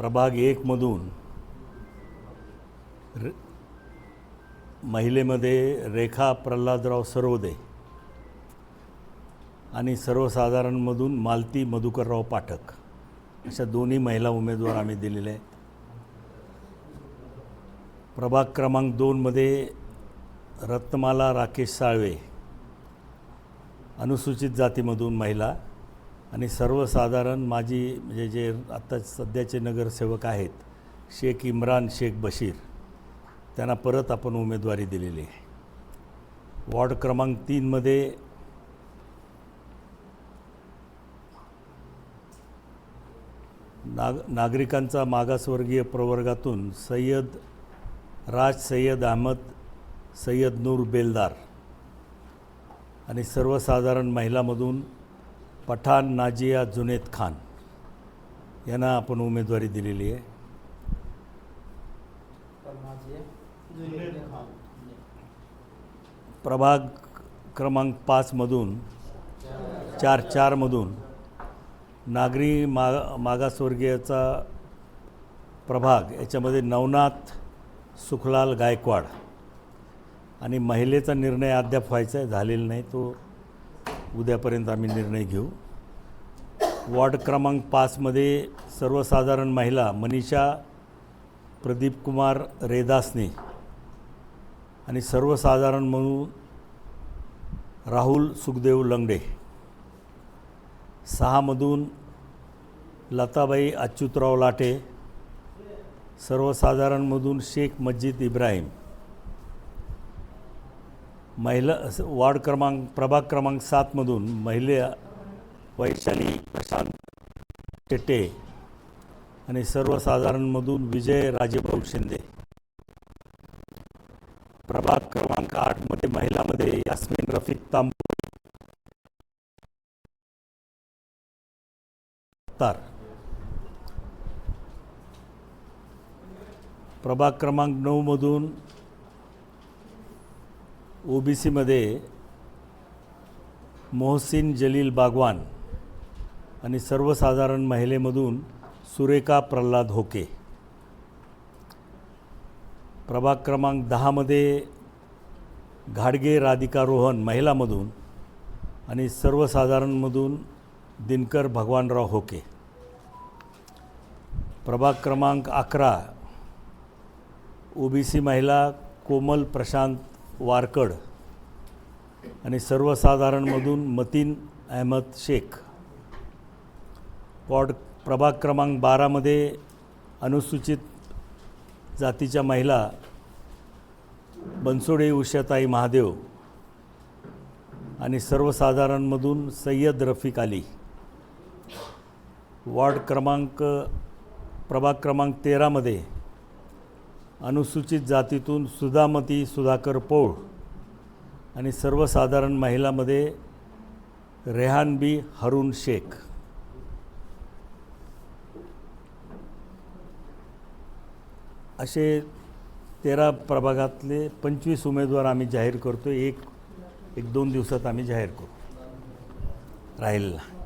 प्रभाग एकमधून रे महिलेमध्ये रेखा प्रल्हादराव सरोदे आणि सर्वसाधारणमधून मालती मधुकरराव पाठक अशा दोन्ही महिला उमेदवार आम्ही दिलेले आहेत. प्रभाग क्रमांक दोनमध्ये रत्नमाला राकेश साळवे अनुसूचित जातीमधून महिला आणि सर्वसाधारण माझी म्हणजे जे आत्ता सध्याचे नगरसेवक आहेत शेख इम्रान शेख बशीर त्यांना परत आपण उमेदवारी दिलेली आहे. वॉर्ड क्रमांक तीनमध्ये नाग नागरिकांचा मागासवर्गीय प्रवर्गातून सय्यद राज सय्यद अहमद सय्यद नूर बेलदार आणि सर्वसाधारण महिलामधून पठाण नाजिया जुनेद खान. यांना आपण उमेदवारी दिलेली आहे. प्रभाग क्रमांक पाचमधून चार चारमधून नागरी मा मागासवर्गीयाचा प्रभाग याच्यामध्ये नवनाथ सुखलाल गायकवाड. आणि महिलेचा निर्णय अद्याप व्हायचा आहे झालेला नाही तो उद्यापर्यंत आम्ही निर्णय घेऊ. वॉर्ड क्रमांक पाचमध्ये सर्वसाधारण महिला मनीषा प्रदीप कुमार रेदासने आणि सर्वसाधारण म्हणून राहुल सुखदेव लंगडे. सहामधून लताबाई अच्युतराव लाटे सर्वसाधारणमधून शेख मस्जिद इब्राहिम. महिला वार्ड क्रमांक प्रभाग क्रमांक सातमधून महिला वैशाली प्रशांत टेटे आणि सर्वसाधारणमधून विजय राजेभाऊ शिंदे. प्रभाग क्रमांक आठमध्ये महिलामध्ये यास्मिन रफिक तार प्रभाग क्रमांक नऊमधून ओ बी सीमध्ये मोहसिन जलील बागवान आणि सर्वसाधारण महिलेमधून सुरेखा प्रल्हाद होके. प्रभाग क्रमांक दहामध्ये घाडगे राधिका रोहन महिलामधून आणि सर्वसाधारणमधून दिनकर भगवानराव होके. प्रभाग क्रमांक अकरा ओ बी सी महिला कोमल प्रशांत वारकड आणि सर्वसाधारणमधून मतीन अहमद शेख. वॉर्ड प्रभाग क्रमांक बारामध्ये अनुसूचित जातीच्या महिला बनसोडे उषाताई महादेव आणि सर्वसाधारणमधून सय्यद रफिक अली. वॉर्ड क्रमांक प्रभाग क्रमांक तेरामध्ये अनुसूचित जातीतून सुधामती सुधाकर पौळ आणि सर्वसाधारण महिलामध्ये रेहान बी हरून शेख. असे तेरा प्रभागातले पंचवीस उमेदवार आम्ही जाहीर करतो एक एक दोन दिवसात आम्ही जाहीर करू. राहिलेला.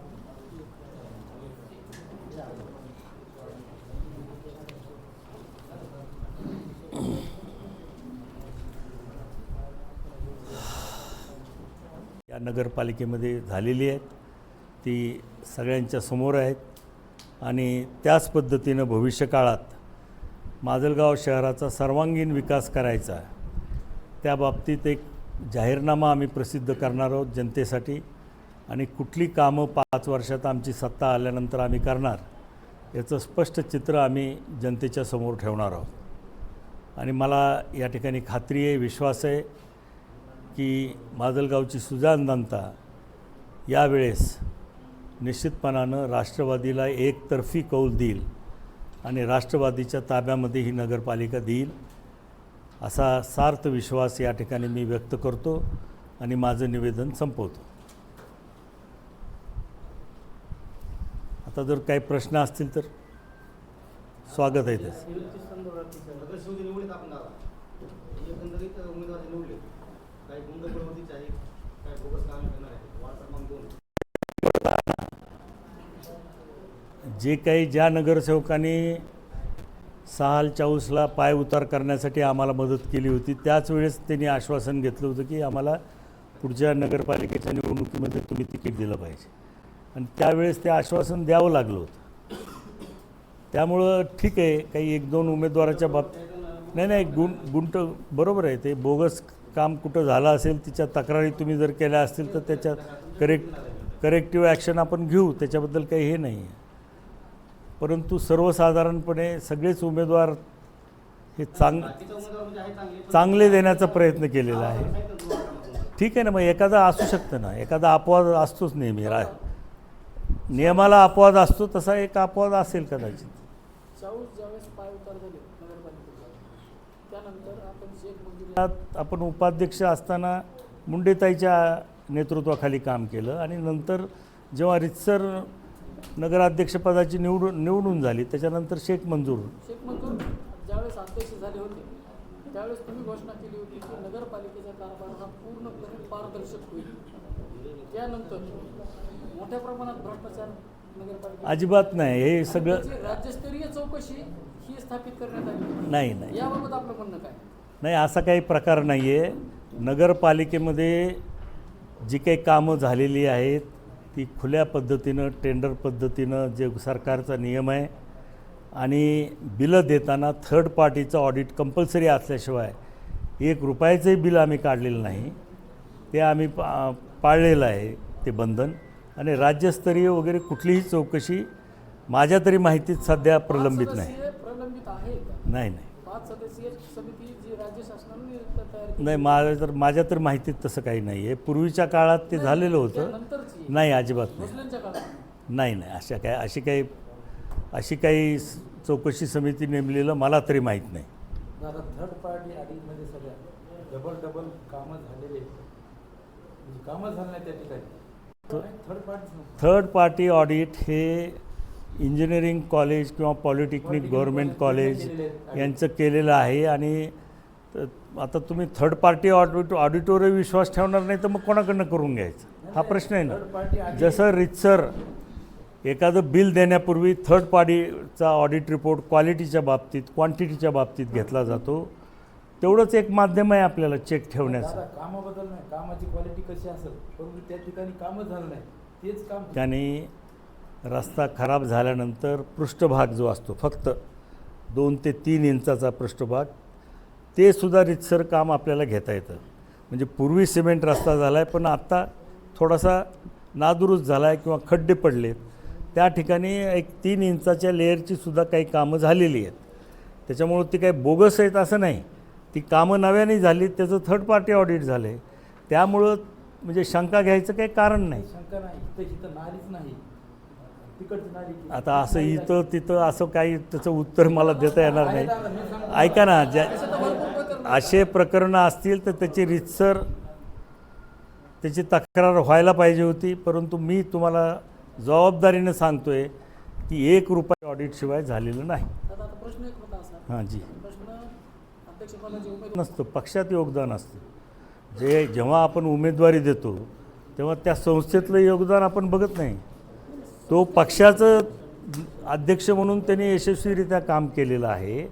या नगरपालिकेमध्ये झालेली आहेत. ती सगळ्यांच्या समोर आहेत. आणि त्याच पद्धतीनं भविष्यकाळात माजलगाव शहराचा सर्वांगीण विकास करायचा त्या बाबतीत एक जाहीरनामा आम्ही प्रसिद्ध करणार आहोत जनतेसाठी. आणि कुठली कामं पाच वर्षात आमची सत्ता आल्यानंतर आम्ही करणार याचं स्पष्ट चित्र आम्ही जनतेच्या समोर ठेवणार आहोत. आणि मला या ठिकाणी खात्री आहे विश्वास आहे की माजलगावची सुजान दंता यावेळेस निश्चितपणानं राष्ट्रवादीला एकतर्फी कौल देईल आणि राष्ट्रवादीच्या ताब्यामध्ये ही नगरपालिका देईल असा सार्थ विश्वास या ठिकाणी मी व्यक्त करतो आणि माझं निवेदन संपवतो. आता जर काही प्रश्न असतील तर स्वागत आहे त्याचं. जे काही गुंड प्रवृत्तीचे काही बोगस काम करणार वार्ड क्रमांक दोन. जे काही ज्या नगरसेवकांनी सहाल चाऊसला पाय उतार करण्यासाठी आम्हाला मदत केली होती त्याच वेळेस त्यांनी आश्वासन घेतलं होतं की आम्हाला पुढच्या नगरपालिकेच्या निवडणुकीमध्ये तुम्ही तिकीट दिलं पाहिजे. आणि त्यावेळेस ते आश्वासन द्यावं लागलं होतं. त्यामुळं ठीक आहे काही एक दोन उमेदवाराच्या बाबतीत नाही नाही गुण गुंट बरोबर आहे ते बोगस काम कुठं झालं असेल तिच्या तक्रारी तुम्ही जर केल्या असतील तर त्याच्यात करेक्ट करेक्टिव्ह ॲक्शन आपण घेऊ त्याच्याबद्दल काही हे नाही आहे परंतु सर्वसाधारणपणे सगळेच उमेदवार हे चांग चांगले देण्याचा प्रयत्न केलेला आहे. ठीक आहे ना मग एखादा असू शकतं ना एखादा अपवाद असतोच नेहमी रा नियमाला अपवाद असतो तसा एक अपवाद असेल कदाचित. त्यानंतर आपण उपाध्यक्ष असताना मुंडेताईच्या नेतृत्वाखाली काम केलं आणि नंतर जेव्हा रितसर नगराध्यक्षपदाची निवडून निवडून झाली त्याच्यानंतर शेख मंजूर. शेख मंजूर ज्यावेळेस अध्यक्ष झाले होते त्यावेळेस तुम्ही घोषणा केली होती की नगरपालिकेचा कारभार हा पूर्णपणे पारदर्शक होईल. त्यानंतर मोठ्या प्रमाणात भ्रष्टाचार नगरपालिका अजिबात नाही हे सगळं राज्यस्तरीय चौकशी ही स्थापित करण्यात आली नाही नाही. याबाबत आपलं म्हणणं काय? नाही असा काही प्रकार नाही आहे नगरपालिकेमध्ये जी काही कामं झालेली आहेत ती खुल्या पद्धतीनं टेंडर पद्धतीनं जे सरकारचा नियम आहे आणि बिलं देताना थर्ड पार्टीचं ऑडिट कंपल्सरी असल्याशिवाय एक रुपयाचंही बिल आम्ही काढलेलं नाही. ते आम्ही पा पाळलेलं आहे ते बंधन. आणि राज्यस्तरीय वगैरे कुठलीही चौकशी माझ्या तरी माहितीत सध्या प्रलंबित नाही सदस्यीय प्रलंबित आहे का नाही नाही. पाच सदस्यीय समिती जी राज्य शासनाने नियुक्त तयार केली. नाही माझ्या तर माझ्या तर माहितीत तसं काही नाही आहे पूर्वीच्या काळात ते झालेलं होतं. नाही अजिबात नाही. नाही नाही अशा काय अशी काही अशी काही स- चौकशी समिती नेमलेलं मला तरी माहीत नाही. दादा थर्ड पार्टी सगळ्या डबल डबल कामं झालेले. म्हणजे कामं झालं नाही त्या ठिकाणी. Third party third party audit हे इंजिनिअरिंग कॉलेज किंवा पॉलिटेक्निक गव्हर्मेंट कॉलेज यांचं केलेलं आहे आणि आता तुम्ही थर्ड पार्टी ऑडिट ऑडिटवर विश्वास ठेवणार नाही तर मग कोणाकडनं करून घ्यायचं? हा प्रश्न आहे ना. जसं रितसर एखादं बिल देण्यापूर्वी थर्ड पार्टीचा ऑडिट रिपोर्ट क्वालिटीच्या बाबतीत क्वांटिटीच्या बाबतीत घेतला जातो. तेवढंच एक माध्यम आहे आपल्याला चेक ठेवण्याचं. दादा कामाबद्दल नाही. कामाची क्वालिटी कशी असेल? परंतु त्या ठिकाणी कामच झालं नाही. तेच काम त्याने रस्ता खराब झाल्यानंतर पृष्ठभाग जो असतो फक्त दोन ते तीन इंचाचा पृष्ठभाग ते सुद्धा रितसर काम आपल्याला घेता येतं. म्हणजे पूर्वी सिमेंट रस्ता झाला आहे पण आत्ता थोडासा नादुरुस्त झाला आहे किंवा खड्डे पडले त्या ठिकाणी एक तीन इंचाच्या लेअरची सुद्धा काही कामं झालेली आहेत. त्याच्यामुळं ती काही बोगस आहेत असं नाही. ती कामं नव्याने झाली त्याचं थर्ड पार्टी ऑडिट झालं आहे त्यामुळं म्हणजे शंका घ्यायचं काही कारण नाही. शंका नाही. इथं नाही. आता असं इथं तिथं असं काही त्याचं उत्तर मला देता येणार आहे नाही सांगतो. ऐका ना ज्या असं प्रकरणं असे प्रकरणं असतील तर त्याची रितसर त्याची तक्रार व्हायला पाहिजे होती परंतु मी तुम्हाला जबाबदारीनं सांगतोय की एक रुपये ऑडिटशिवाय झालेलं नाही. हां जी. नसतं पक्षात योगदान असतं. जे जेव्हा आपण उमेदवारी देतो तेव्हा त्या संस्थेतलं योगदान आपण बघत नाही. तो पक्षाचं अध्यक्ष म्हणून त्यांनी यशस्वीरित्या काम केलेलं आहे.